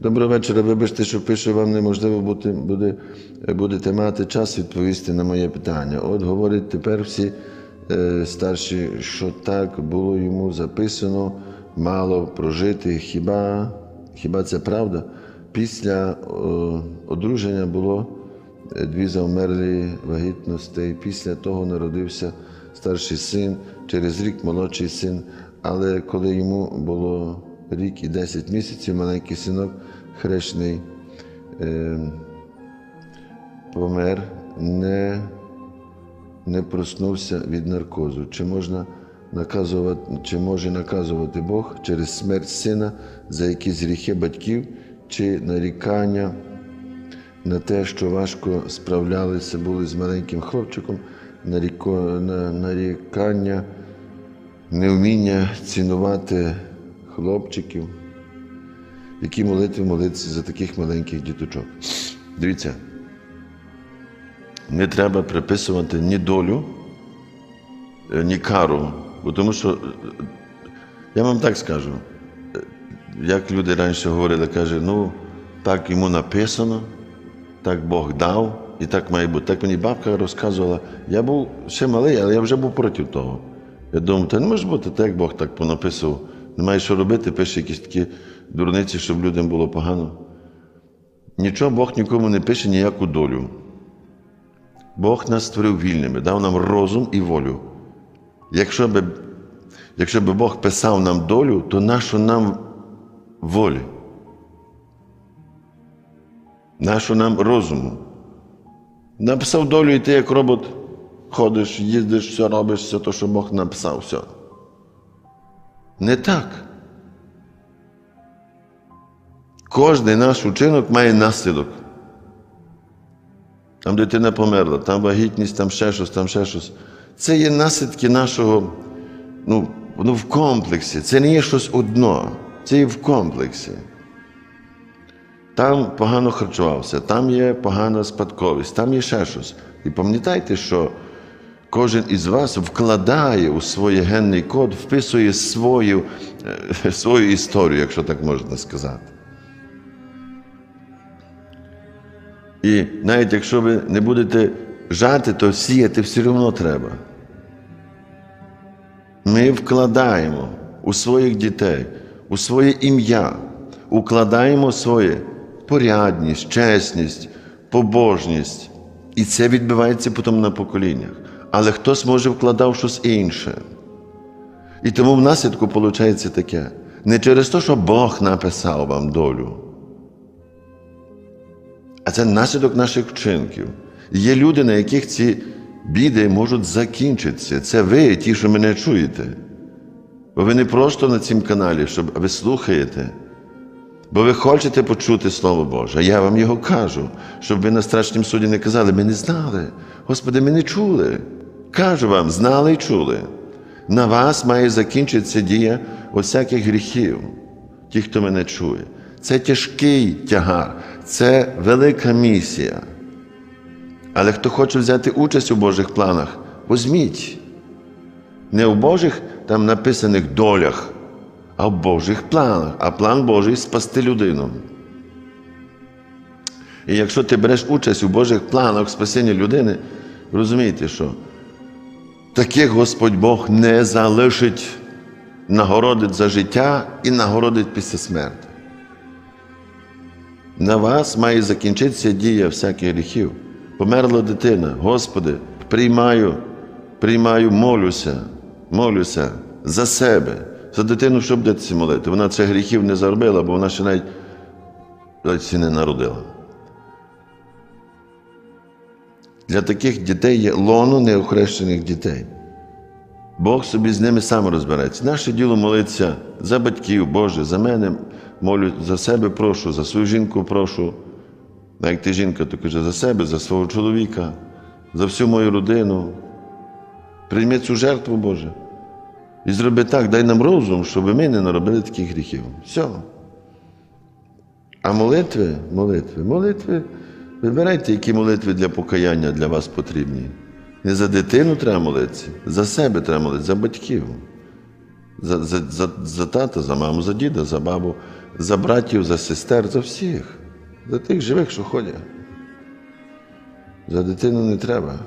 Доброго вечора. Вибачте, що пишу вам неможливо бути, буде, будете мати час відповісти на моє питання. От говорять тепер всі е, старші, що так було йому записано, мало прожити. Хіба, хіба це правда? Після е, одруження було е, дві завмерлі вагітності. Після того народився старший син, через рік молодший син. Але коли йому було рік і 10 місяців, маленький синок хрещений е, помер, не, не проснувся від наркозу. Чи можна наказувати, чи може наказувати Бог через смерть сина за якісь гріхи батьків, чи нарікання на те, що важко справлялися були з маленьким хлопчиком, наріко, на, нарікання, невміння цінувати хлопчиків, які молитви молитися за таких маленьких діточок. Дивіться, не треба приписувати ні долю, е, ні кару, бо тому що, е, я вам так скажу, е, як люди раніше говорили, каже, ну, так йому написано, так Бог дав, і так має бути. Так мені бабка розказувала, я був ще малий, але я вже був проти того. Я думав, та не може бути так, як Бог так понаписував. Немає що робити, пише якісь такі дурниці, щоб людям було погано. Нічого Бог нікому не пише ніяку долю. Бог нас створив вільними, дав нам розум і волю. Якщо би, якщо би Бог писав нам долю, то нащо нам волі? Нащо нам розуму? Написав долю, і ти як робот ходиш, їздиш, все робиш, все те, що Бог написав, все. Не так. Кожний наш учинок має наслідок. Там дитина померла, там вагітність, там ще щось, там ще щось. Це є наслідки нашого, ну, ну в комплексі. Це не є щось одно, це є в комплексі. Там погано харчувався, там є погана спадковість, там є ще щось. І пам'ятайте, що кожен із вас вкладає у свій генний код, вписує свою, е, свою історію, якщо так можна сказати. І навіть якщо ви не будете жати, то сіяти все одно треба. Ми вкладаємо у своїх дітей, у своє ім'я, укладаємо своє порядність, чесність, побожність. І це відбувається потім на поколіннях. Але хтось може вкладав щось інше. І тому в наслідку виходить таке. Не через те, що Бог написав вам долю, а це наслідок наших вчинків. Є люди, на яких ці біди можуть закінчитися. Це ви, ті, що мене чуєте. Бо ви не просто на цьому каналі, щоб ви слухаєте. Бо ви хочете почути Слово Боже. Я вам його кажу, щоб ви на страшнім суді не казали, ми не знали. Господи, ми не чули. Кажу вам, знали і чули. На вас має закінчитися дія усяких гріхів, ті, хто мене чує. Це тяжкий тягар, це велика місія. Але хто хоче взяти участь у Божих планах, візьміть. Не у Божих там написаних долях, а в Божих планах. А план Божий спасти людину. І якщо ти береш участь у Божих планах спасіння людини, розумійте, що таких Господь Бог не залишить, нагородить за життя і нагородить після смерті. На вас має закінчитися дія всяких гріхів. Померла дитина, Господи, приймаю, приймаю, молюся, молюся за себе, за дитину, щоб дитися молити. Вона цих гріхів не заробила, бо вона ще навіть, навіть не народила. Для таких дітей є лоно неохрещених дітей. Бог собі з ними сам розбереться. Наше діло молитися за батьків, Боже, за мене молю, за себе прошу, за свою жінку прошу. А як ти жінка, то каже за себе, за свого чоловіка, за всю мою родину. Прийми цю жертву, Боже. І зроби так, дай нам розум, щоб ми не наробили таких гріхів. Все. А молитви, молитви, молитви, вибирайте, які молитви для покаяння для вас потрібні. Не за дитину треба молитися, за себе треба молитися, за батьків, за, за, за, за тата, за маму, за діда, за бабу, за братів, за сестер, за всіх, за тих живих, що ходять. За дитину не треба.